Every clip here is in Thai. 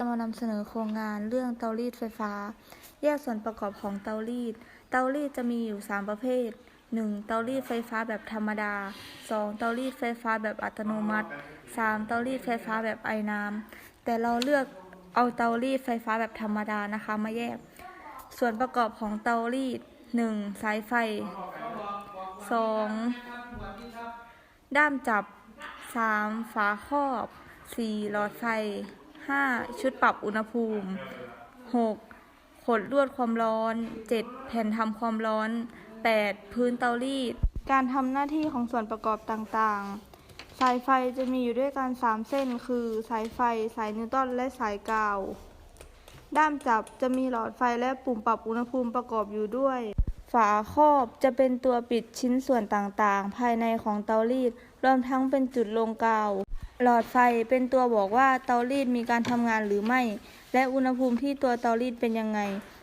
จะมานำเสนอโครงงานเรื่องเตารีดไฟฟ้า แยกส่วนประกอบของเตารีด เตารีดจะมีอยู่ 3 ประเภท 1. เตารีดไฟฟ้าแบบธรรมดา 2. เตารีดไฟฟ้าแบบอัตโนมัติ 3. เตารีดไฟฟ้าแบบไอน้ำแต่เราเลือกเอาเตารีดไฟฟ้าแบบธรรมดานะคะมาแยก ส่วนประกอบของเตารีด 1. สายไฟ 2. ด้ามจับ 3. ฝาครอบ 4. หลอดไฟ 5. ชุดปรับอุณหภูมิ 6. ขดลวดความร้อน 7. แผ่นทำความร้อน 8. พื้นเตารีด การทำหน้าที่ของส่วนประกอบต่างๆ สายไฟจะมีอยู่ด้วยกัน 3 เส้น คือ สายไฟ สายนิวตันและสายกาว ด้ามจับจะมีหลอดไฟและปุ่มปรับอุณหภูมิประกอบอยู่ด้วย ฝาครอบจะเป็นตัวปิดชิ้นส่วนต่างๆ ภายในของเตารีด รวมทั้งเป็นจุดลงกาวหลอดไฟเป็นตัวบอกว่าเตารีดมีการทำงานหรือไม่ และอุณหภูมิที่ตัวเตารีดเป็นยังไง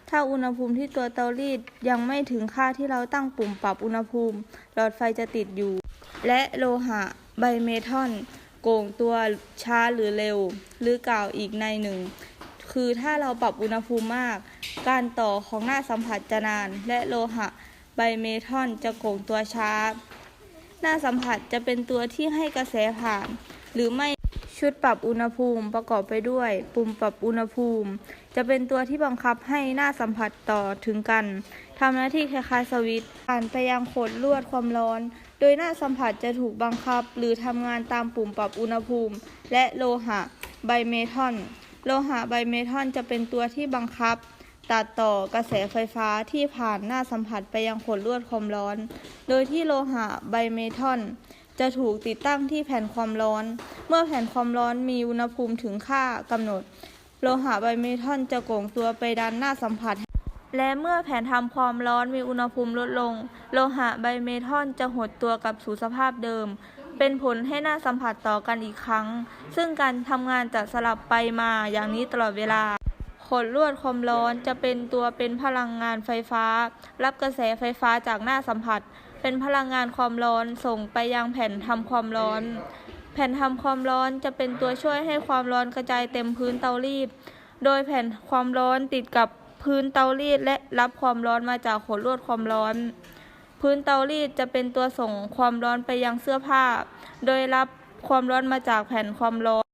ถ้าอุณหภูมิที่ตัวเตารีดยังไม่ถึงค่าที่เราตั้งปุ่มปรับอุณหภูมิ หลอดไฟจะติดอยู่ และโลหะ ไบเมทัลโก่งตัวช้าหรือเร็ว หรือกล่าวอีกในหนึ่ง คือถ้าเราปรับอุณหภูมิมาก การต่อของหน้าสัมผัสจะนาน และโลหะไบเมทัลจะโก่งตัวช้า หน้าสัมผัสจะเป็นตัวที่ให้กระแสผ่าน หรือไม่ชุดปรับอุณหภูมิประกอบไปด้วย ปุ่มปรับอุณหภูมิ จะเป็นตัวที่บังคับให้หน้าสัมผัสต่อถึงกันทำหน้าที่คล้ายๆสวิตช์ผ่านไปยังขดลวดความร้อน โดยหน้าสัมผัสจะถูกบังคับ หรือทำงานตามปุ่มปรับอุณหภูมิ และโลหะไบเมทัลโลหะไบเมทัลจะเป็นตัวที่บังคับ ตัดต่อกระแสไฟฟ้าที่ผ่านหน้าสัมผัสไปยังขดลวดความร้อน โดยที่โลหะไบเมทัลจะถูกติดตั้งที่แผ่นความร้อน เมื่อแผ่นความร้อนมีอุณหภูมิถึงค่ากำหนด โลหะไบเมทัลจะโก่งตัวไปด้านหน้าสัมผัส และเมื่อแผ่นทำความร้อนมีอุณหภูมิลดลง โลหะไบเมทัลจะหดตัวกลับสู่สภาพเดิม เป็นผลให้หน้าสัมผัสต่อกันอีกครั้ง ซึ่งการทำงานจะสลับไปมาอย่างนี้ตลอดเวลา ขดลวดความร้อนจะเป็นตัวเป็นพลังงานไฟฟ้า รับกระแสไฟฟ้าจากหน้าสัมผัส เป็นพลังงานความร้อนส่งไปยังแผ่นทำความร้อน แผ่นทำความร้อนจะเป็นตัวช่วยให้ความร้อนกระจายเต็มพื้นเตารีด โดยแผ่นความร้อนติดกับพื้นเตารีดและรับความร้อนมาจากขดลวดความร้อน พื้นเตารีดจะเป็นตัวส่งความร้อนไปยังเสื้อผ้า โดยรับความร้อนมาจากแผ่นความร้อน